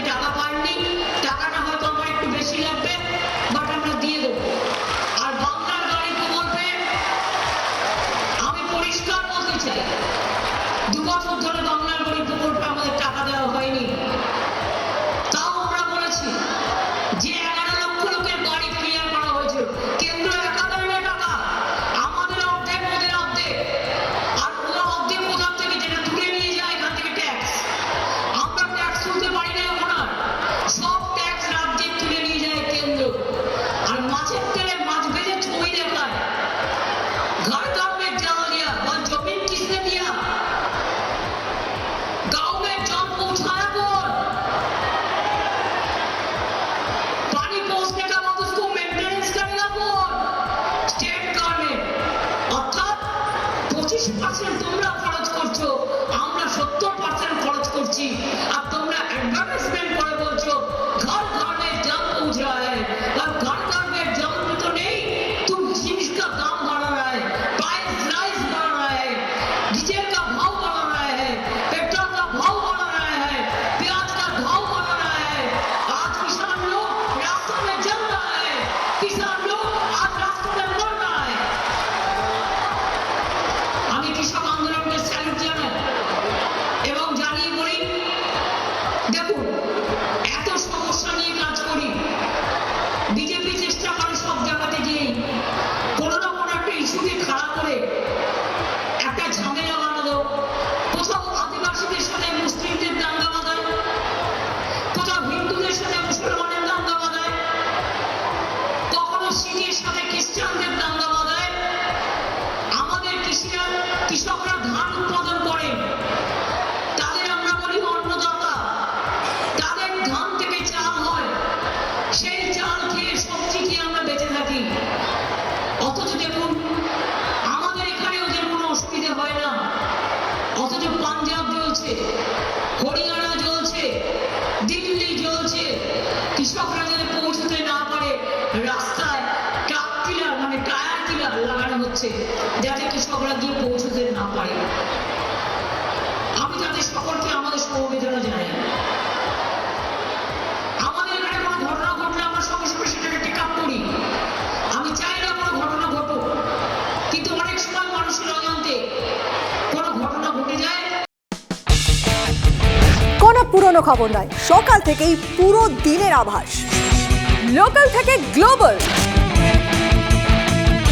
你找到 Don't করছে, যাতে কৃষকরা গিয়ে পৌঁছতে না পারে। আমি তাদের সকলকে আমাদের সমবেদনা জানাই। কোনো পুরনো খবর নয়, সকাল থেকেই পুরো দিনের আভাস। লোকাল থেকে গ্লোবাল।